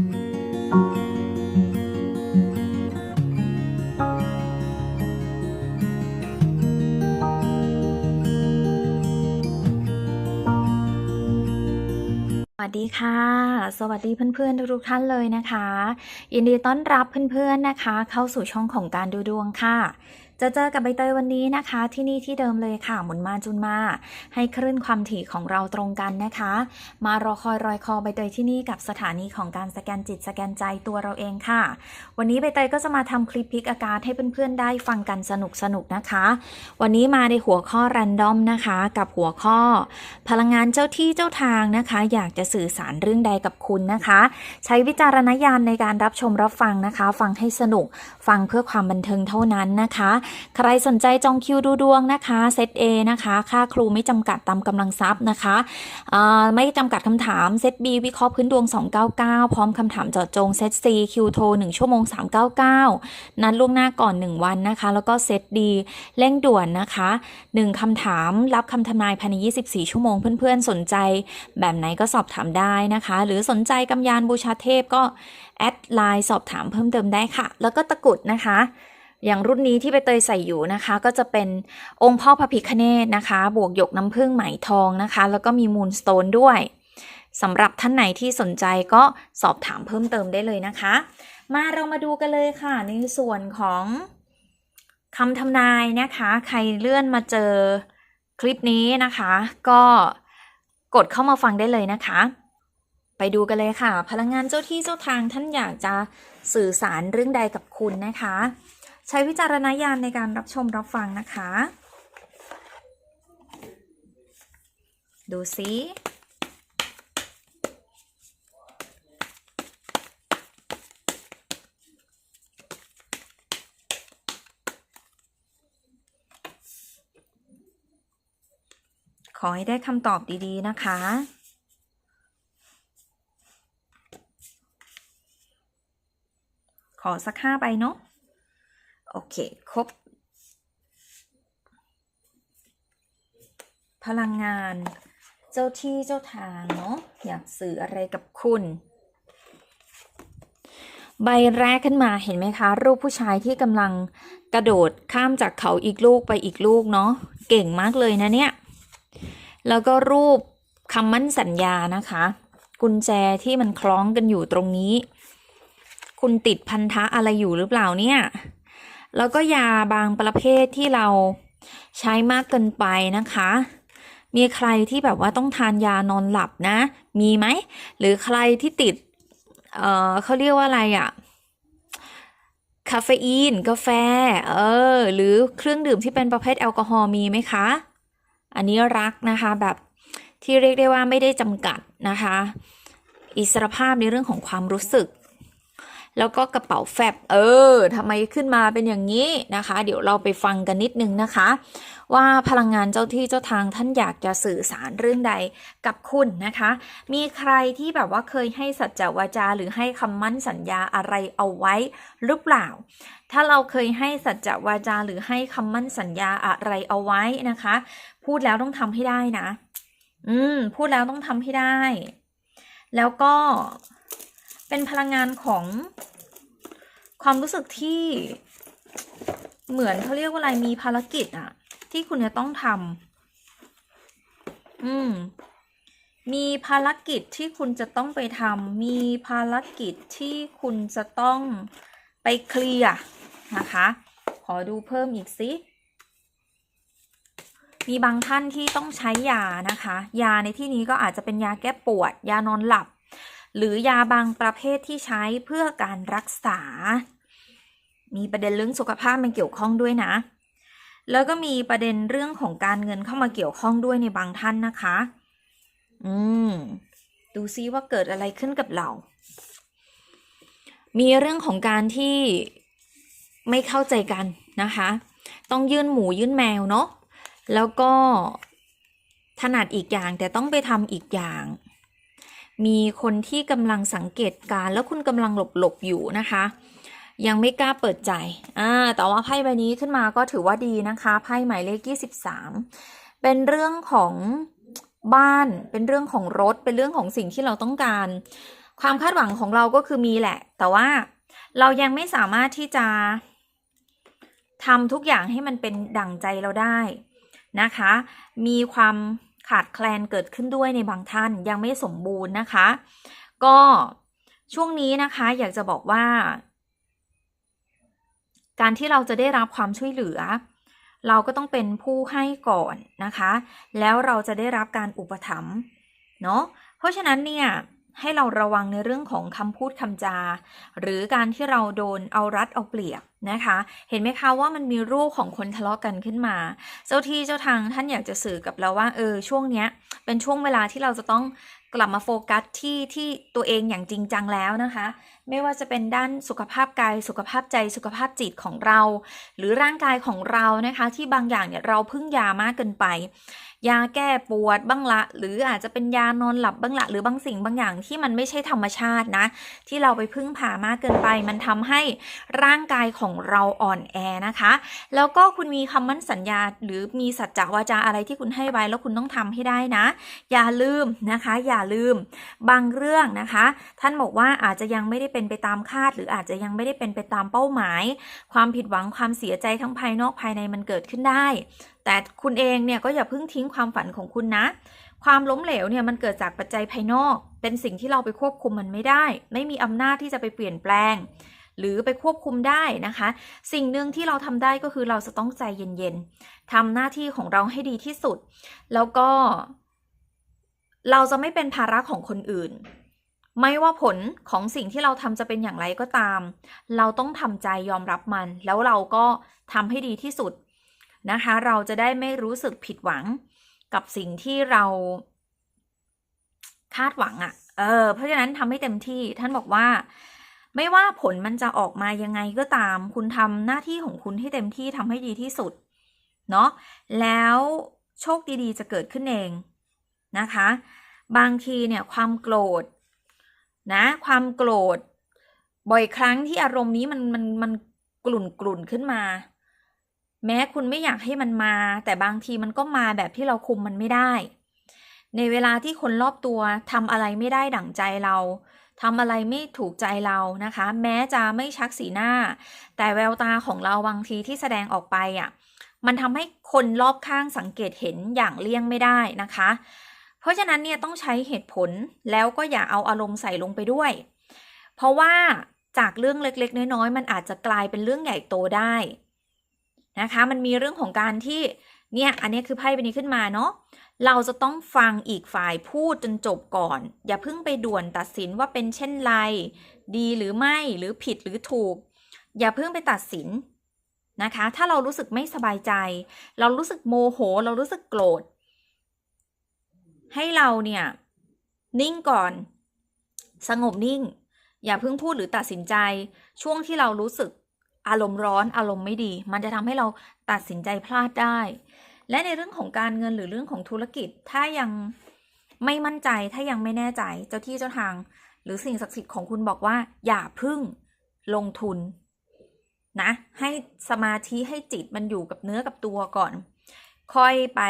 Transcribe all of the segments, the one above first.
สวัสดีค่ะ สวัสดีเพื่อนๆทุกๆท่านเลยนะคะ ยินดีต้อนรับเพื่อนๆนะคะ เข้าสู่ช่องของการดูดวงค่ะ จะเจอกับใบเตยวันนี้นะคะ ที่นี่ที่เดิมเลยค่ะหมุนมาจุนมา ให้คลื่นความถี่ของเราตรงกันนะคะ มารอคอยรอยคอใบเตยที่นี่กับสถานีของการสแกนจิตสแกนใจตัวเราเองค่ะ วันนี้ใบเตยก็จะมาทำคลิปพิกอากาศให้เพื่อนๆได้ฟังกันสนุกๆนะคะ วันนี้มาในหัวข้อ r รนดอมนะคะ กับหัวข้อ พลังงานเจ้าที่เจ้าทางนะคะ อยากจะสื่อสารเรื่องใดกับคุณนะคะ ใช้วิจารณญาณในการรับชมรับฟังนะคะ ฟังให้สนุกฟังเพื่อความบันเทิงเท่านั้นนะคะใครสนใจจองคิวดูดวงนะคะเซต A นะคะ ค่าครูไม่จำกัดตามกำลังทรัพย์นะคะไม่จำกัดคำถามเซต B วิเคราะห์พื้นดวง 299 พร้อมคำถามเจาะจงเซต C คิวโทร1ชั่วโมง 399 นัดล่วงหน้าก่อน 1 วันนะคะ แล้วก็เซต D เร่งด่วนนะคะ 1คำถามรับคำทำนายภายใน 24 ชั่วโมงเพื่อนๆสนใจ แบบไหนก็สอบถามได้นะคะ หรือสนใจกำยานบูชาเทพก็แอดไลน์สอบถามเพิ่มเติมได้ค่ะ แล้วก็ตะกุดนะคะ อย่างรุ่นนี้ที่ใบเตยใส่อยู่นะคะ ก็จะเป็นองค์พ่อพระพิคเนตนะคะ บวกหยกน้ำผึ้งไหมทองนะคะ แล้วก็มีมูลสโตนด้วยสำหรับท่านไหนที่สนใจก็สอบถามเพิ่มเติมได้เลยนะคะ มาเรามาดูกันเลยค่ะ ในส่วนของคำทำนายนะคะ ใครเลื่อนมาเจอคลิปนี้นะคะ ก็กดเข้ามาฟังได้เลยนะคะ ไปดูกันเลยค่ะ พลังงานเจ้าที่เจ้าทางท่านอยากจะสื่อสารเรื่องใดกับคุณนะคะ ใช้วิจารณญาณในการรับชมรับฟังนะคะ ดูซิขอให้ได้คำตอบดีๆ นะคะ ขอสักห้าใบเนาะ โอเค ครบ พลังงาน เจ้าที่เจ้าทางเนาะอยากสื่ออะไรกับคุณ ใบแรกขึ้นมาเห็นไหมคะ รูปผู้ชายที่กำลังกระโดดข้ามจากเขาอีกลูกไปอีกลูกเนาะเก่งมากเลยนะเนี่ย แล้วก็รูปคำมั่นสัญญานะคะ กุญแจที่มันคล้องกันอยู่ตรงนี้ คุณติดพันธะอะไรอยู่หรือเปล่าเนี่ย แล้วก็ยาบางประเภทที่เราใช้มากเกินไปนะคะ มีใครที่แบบว่าต้องทานยานอนหลับนะ มีไหม หรือใครที่ติด เอ่อเขาเรียกว่าอะไรอะคาเฟอีน กาแฟ เออ หรือเครื่องดื่มที่เป็นประเภทแอลกอฮอล์มีไหมคะ อันนี้รักนะคะแบบที่เรียกได้ว่าไม่ได้จำกัดนะคะ อิสรภาพในเรื่องของความรู้สึก แล้วก็กระเป๋าแฟบเออทำไมขึ้นมาเป็นอย่างนี้นะคะ เดี๋ยวเราไปฟังกันนิดนึงนะคะ ว่าพลังงานเจ้าที่เจ้าทางท่านอยากจะสื่อสารเรื่องใดกับคุณนะคะ มีใครที่แบบว่าเคยให้สัจจวาจาหรือให้คำมั่นสัญญาอะไรเอาไว้หรือเปล่า ถ้าเราเคยให้สัจจวาจาหรือให้คำมั่นสัญญาอะไรเอาไว้นะคะ พูดแล้วต้องทำให้ได้นะ อืม พูดแล้วต้องทำให้ได้ แล้วก็ เป็นพลังงานของความรู้สึกที่เหมือนเขาเรียกว่าอะไรมีภารกิจอะที่คุณจะต้องทำอืม มีภารกิจที่คุณจะต้องไปทำมีภารกิจที่คุณจะต้องไปเคลียร์นะคะ ขอดูเพิ่มอีกสิมีบางท่านที่ต้องใช้ยานะคะ ยาในที่นี้ก็อาจจะเป็นยาแก้ปวด ยานอนหลับ หรือยาบางประเภทที่ใช้เพื่อการรักษา มีประเด็นเรื่องสุขภาพมาเกี่ยวข้องด้วยนะ แล้วก็มีประเด็นเรื่องของการเงินเข้ามาเกี่ยวข้องด้วยในบางท่านนะคะ อืม ดูซิว่าเกิดอะไรขึ้นกับเรา มีเรื่องของการที่ไม่เข้าใจกันนะคะ ต้องยื่นหมูยื่นแมวเนาะ แล้วก็ถนัดอีกอย่างแต่ต้องไปทำอีกอย่าง มีคนที่กำลังสังเกตการแล้วคุณกำลังหลบหลบๆอยู่นะคะ ยังไม่กล้าเปิดใจอ่าแต่ว่าไพ่ใบนี้ขึ้นมาก็ถือว่าดีนะคะไพ่หมายเลข 23 เป็นเรื่องของบ้านเป็นเรื่องของรถเป็นเรื่องของสิ่งที่เราต้องการ ความคาดหวังของเราก็คือมีแหละ แต่ว่าเรายังไม่สามารถที่จะทำทุกอย่างให้มันเป็นดั่งใจเราได้นะคะ มีความ ขาดแคลนเกิดขึ้นด้วยในบางท่านยังไม่สมบูรณ์นะคะ ก็ช่วงนี้นะคะอยากจะบอกว่า การที่เราจะได้รับความช่วยเหลือ เราก็ต้องเป็นผู้ให้ก่อนนะคะ แล้วเราจะได้รับการอุปถัมภ์เนาะเพราะฉะนั้นเนี่ย ให้เราระวังในเรื่องของคำพูดคำจา หรือการที่เราโดนเอารัดเอาเปรียบนะคะ เห็นไหมคะว่ามันมีรูปของคนทะเลาะกันขึ้นมา เจ้าที่เจ้าทางท่านอยากจะสื่อกับเราว่าเออช่วงเนี้ยเป็นช่วงเวลาที่เราจะต้องกลับมาโฟกัสที่ที่ตัวเองอย่างจริงจังแล้วนะคะ ไม่ว่าจะเป็นด้านสุขภาพกาย สุขภาพใจ สุขภาพจิตของเรา หรือร่างกายของเรานะคะ ที่บางอย่างเนี่ยเราพึ่งยามากเกินไป ยาแก้ปวดบ้างละ หรืออาจจะเป็นยานอนหลับบ้างละ หรือบางสิ่งบางอย่างที่มันไม่ใช่ธรรมชาตินะ ที่เราไปพึ่งพามากเกินไป มันทำให้ร่างกายของเราอ่อนแอนะคะ แล้วก็คุณมีคำมั่นสัญญา หรือมีสัจจะวาจาอะไรที่คุณให้ไว้แล้วคุณต้องทำให้ได้นะ อย่าลืมนะคะ อย่าลืม บางเรื่องนะคะ ท่านบอกว่าอาจจะยังไม่ได้เป็นเป็นไปตามคาด หรืออาจจะยังไม่ได้เป็นไปตามเป้าหมาย ความผิดหวังความเสียใจทั้งภายนอกภายในมันเกิดขึ้นได้ แต่คุณเองเนี่ยก็อย่าเพิ่งทิ้งความฝันของคุณนะ ความล้มเหลวเนี่ยมันเกิดจากปัจจัยภายนอก เป็นสิ่งที่เราไปควบคุมมันไม่ได้ ไม่มีอำนาจที่จะไปเปลี่ยนแปลง หรือไปควบคุมได้นะคะ สิ่งหนึ่งที่เราทำได้ก็คือเราจะต้องใจเย็นๆทำหน้าที่ของเราให้ดีที่สุด แล้วก็เราจะไม่เป็นภาระของคนอื่น ไม่ว่าผลของสิ่งที่เราทำจะเป็นอย่างไรก็ตาม เราต้องทำใจยอมรับมัน แล้วเราก็ทำให้ดีที่สุดนะคะ เราจะได้ไม่รู้สึกผิดหวังกับสิ่งที่เราคาดหวังอะ่ะ เออ เพราะฉะนั้นทำให้เต็มที่ ท่านบอกว่า ไม่ว่าผลมันจะออกมายังไงก็ตาม คุณทำหน้าที่ของคุณให้เต็มที่ทำให้ดีที่สุด เนาะ แล้วโชคดีๆ จะเกิดขึ้นเองนะคะ บางทีเนี่ยความโกรธ นะ ความโกรธ บ่อยครั้งที่อารมณ์นี้มันมันมันกลุ่นกลุ่นขึ้นมา แม้คุณไม่อยากให้มันมา แต่บางทีมันก็มาแบบที่เราคุมมันไม่ได้ ในเวลาที่คนรอบตัวทำอะไรไม่ได้ดั่งใจเราทำอะไรไม่ถูกใจเรานะคะ แม้จะไม่ชักสีหน้า แต่แววตาของเราบางทีที่แสดงออกไปอะมันทำให้คนรอบข้างสังเกตเห็นอย่างเลี่ยงไม่ได้นะคะ เพราะฉะนั้นเนี่ยต้องใช้เหตุผลแล้วก็อย่าเอาอารมณ์ใส่ลงไปด้วย เพราะว่าจากเรื่องเล็กๆ น้อยๆ มันอาจจะกลายเป็นเรื่องใหญ่โตได้นะคะ มันมีเรื่องของการที่เนี่ยอันนี้คือไพ่ใบนี้ขึ้นมาเนาะเราจะต้องฟังอีกฝ่ายพูดจนจบก่อน อย่าเพิ่งไปด่วนตัดสินว่าเป็นเช่นไร ดีหรือไม่หรือผิดหรือถูก อย่าเพิ่งไปตัดสินนะคะ ถ้าเรารู้สึกไม่สบายใจ เรารู้สึกโมโห เรารู้สึกโกรธ ให้เราเนี่ย นิ่งก่อน สงบนิ่ง อย่าเพิ่งพูดหรือตัดสินใจ ช่วงที่เรารู้สึกอารมณ์ร้อนอารมณ์ไม่ดี มันจะทำให้เราตัดสินใจพลาดได้ และในเรื่องของการเงินหรือเรื่องของธุรกิจ ถ้ายังไม่มั่นใจถ้ายังไม่แน่ใจเจ้าที่เจ้าทาง หรือสิ่งศักดิ์สิทธิ์ของคุณบอกว่า อย่าพึ่งลงทุนนะ ให้สมาธิให้จิตมันอยู่กับเนื้อกับตัวก่อน ค่อยไป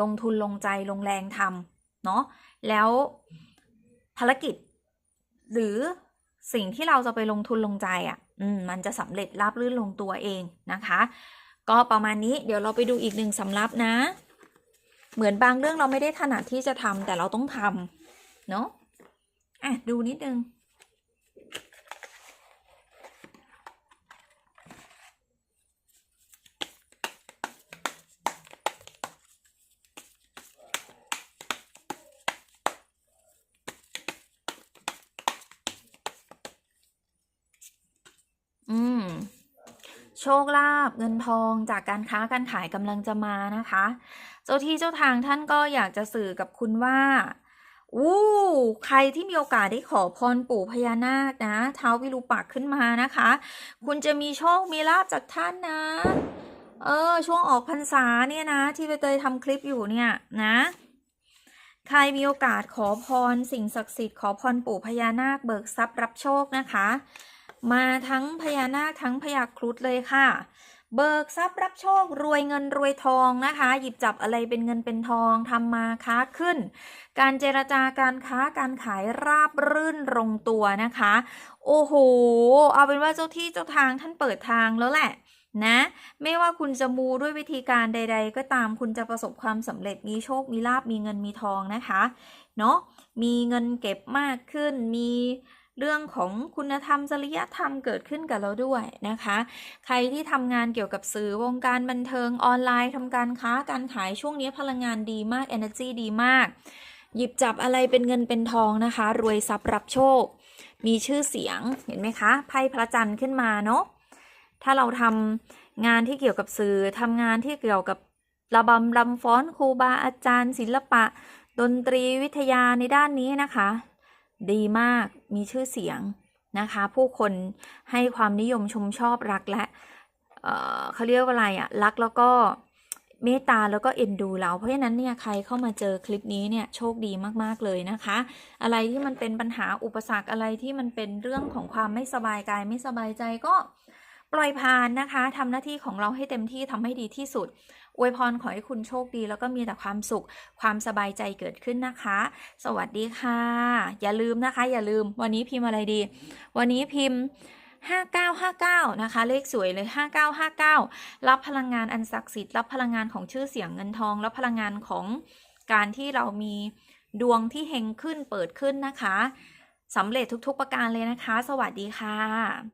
ลงทุนลงใจลงแรงทำเนาะแล้วภารกิจ หรือสิ่งที่เราจะไปลงทุนลงใจอะ่ะมมันจะสำเร็จราบรื่นลงตัวเองนะคะ ก็ประมาณนี้เดี๋ยวเราไปดูอีกหนึ่งสำรับนะ เหมือนบางเรื่องเราไม่ได้ถนัดที่จะทำแต่เราต้องทำเนาะอะดูนิดนึง อืม โชคลาภเงินทองจากการค้าการขายกำลังจะมานะคะ เจ้าที่เจ้าทางท่านก็อยากจะสื่อกับคุณว่าอู้ใครที่มีโอกาสได้ขอพรปู่พญานาคนะเท้าวิรูปักขึ้นมานะคะ คุณจะมีโชคมีลาภจากท่านนะ เออ ช่วงออกพรรษาเนี่ยนะ ที่ใบเตยทำคลิปอยู่เนี่ยนะ ใครมีโอกาสขอพรสิ่งศักดิ์สิทธิ์ขอพรปู่พญานาคเบิกทรัพย์รับโชคนะคะ มาทั้งพญานาคทั้งพญาครุฑเลยค่ะ เบิกทรัพย์รับโชครวยเงินรวยทองนะคะ หยิบจับอะไรเป็นเงินเป็นทองทำมาค้าขึ้น การเจรจาการค้าการขายราบรื่นลงตัวนะคะ โอ้โห เอาเป็นว่าเจ้าที่เจ้าทางท่านเปิดทางแล้วแหละนะไม่ว่าคุณจะมูด้วยวิธีการใด ๆ ก็ตามคุณจะประสบความสำเร็จมีโชคมีลาบมีเงินมีทองนะคะเนาะมีเงินเก็บมากขึ้นมี เรื่องของคุณธรรมจริยธรรมเกิดขึ้นกับเราด้วยนะคะ ใครที่ทำงานเกี่ยวกับสื่อวงการบันเทิงออนไลน์ทำการค้าการขายช่วงนี้พลังงานดีมาก energy ดีมาก หยิบจับอะไรเป็นเงินเป็นทองนะคะ รวยทรัพย์รับโชค มีชื่อเสียงเห็นไหมคะไพ่พระจันทร์ขึ้นมาเนาะถ้าเราทำงานที่เกี่ยวกับสื่อทำงานที่เกี่ยวกับระบำรำฟ้อนครูบาอาจารย์ ศิลปะ ดนตรีวิทยาในด้านนี้นะคะ ดีมากมีชื่อเสียงนะคะ ผู้คนให้ความนิยมชมชอบรักและเเขาเรียกว่าอะไรอะรักแล้วก็เมตตาแล้วก็เอ็นดูเราเพราะฉะนั้นเนี่ยใครเข้ามาเจอคลิปนี้เนี่ยโชคดีมากๆเลยนะคะ อะไรที่มันเป็นปัญหาอุปสรรคอะไรที่มันเป็นเรื่องของความไม่สบายกายไม่สบายใจก็ปล่อยผ่านนะคะทำหน้าที่ของเราให้เต็มที่ทำให้ดีที่สุด อวยพรขอให้คุณโชคดี แล้วก็มีแต่ความสุข ความสบายใจเกิดขึ้นนะคะ สวัสดีค่ะ อย่าลืมนะคะ อย่าลืม วันนี้พิมพ์อะไรดี วันนี้พิมพ์5959 นะคะ เลขสวยเลย 5959 รับพลังงานอันศักดิ์สิทธิ์ รับพลังงานของชื่อเสียงเงินทอง รับพลังงานของการที่เรามีดวงที่เฮงขึ้นเปิดขึ้นนะคะสำเร็จทุกๆประการเลยนะคะ สวัสดีค่ะ